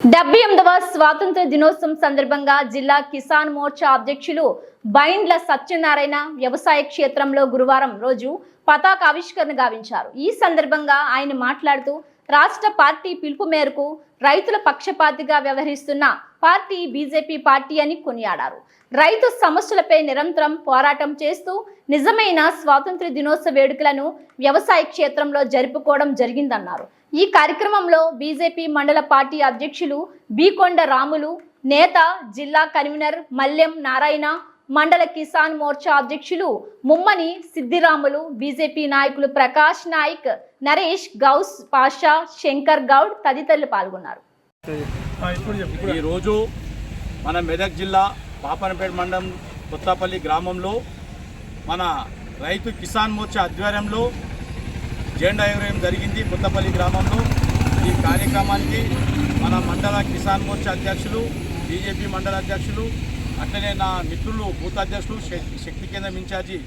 డెబ్బై ఎనిమిదవ స్వాతంత్ర దినోత్సవం సందర్భంగా జిల్లా కిసాన్ మోర్చా అధ్యక్షులు బైండ్ల సత్యనారాయణ వ్యవసాయ క్షేత్రంలో గురువారం రోజు పతాక ఆవిష్కరణ గావించారు. ఈ సందర్భంగా ఆయన మాట్లాడుతూ రాష్ట్ర పార్టీ పిలుపు మేరకు రైతుల పక్షపాతిగా వ్యవహరిస్తున్న పార్టీ బీజేపీ పార్టీ అని కొనియాడారు. రైతు సమస్యలపై నిరంతరం పోరాటం చేస్తూ నిజమైన స్వాతంత్ర దినోత్సవ వేడుకలను వ్యవసాయ క్షేత్రంలో జరుపుకోవడం జరిగిందన్నారు. ఈ కార్యక్రమంలో బీజేపీ మండల పార్టీ అధ్యక్షులు బీకొండ రాములు నేత జిల్లా కన్వీనర్ మల్లెం నారాయణ మండల కిసాన్ మోర్చా అధ్యక్షులు ముమ్మని సిద్దిరాములు బీజేపీ నాయకులు ప్రకాష్ నాయక్ నరేష్ గౌస్ పాషా శంకర్ గౌడ్ తదితరులు పాల్గొన్నారు. ఈరోజు మన మెదక్ జిల్లా పాపనపేట మండలం కొత్తపల్లి గ్రామంలో మన రైతు కిసాన్ మోర్చా ఆధ్వర్యంలో జెండా ఎగరేయడం జరిగింది కొత్తపల్లి గ్రామంలో. ఈ కార్యక్రమానికి మన మండల కిసాన్ మోర్చా అధ్యక్షులు బీజేపీ మండల అధ్యక్షులు అట్లనే నా మిత్రులు బూత్ అధ్యక్షులు శక్తి కేంద్రం ఇన్ఛార్జి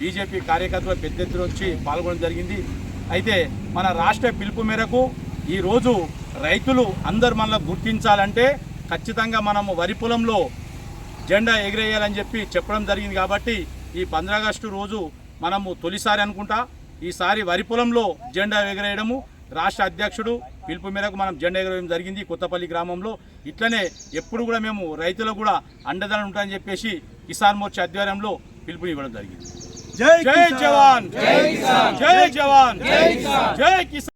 బీజేపీ కార్యకర్తలు పెద్ద ఎత్తున వచ్చి పాల్గొనడం జరిగింది. అయితే మన రాష్ట్ర పిలుపు మేరకు ఈరోజు రైతులు అందరు మనలో గుర్తించాలంటే ఖచ్చితంగా మనము వరి పొలంలో జెండా ఎగిరేయాలని చెప్పి చెప్పడం జరిగింది కాబట్టి ఈ పంద్రాగస్టు రోజు మనము తొలిసారి అనుకుంటా ఈసారి వరి పొలంలో జెండా ఎగరేయడము. రాష్ట్ర అధ్యక్షుడు పిలుపు మేరకు మనం జెండా ఎగరేయడం జరిగింది కొత్తపల్లి గ్రామంలో. ఇట్లనే ఎప్పుడు కూడా మేము రైతులకు కూడా అండదండ ఉంటాయని చెప్పేసి కిసాన్ మోర్చా ఆధ్వర్యంలో పిలుపునివ్వడం జరిగింది. జై జవాన్! జై జవాన్! జై కిసాన్!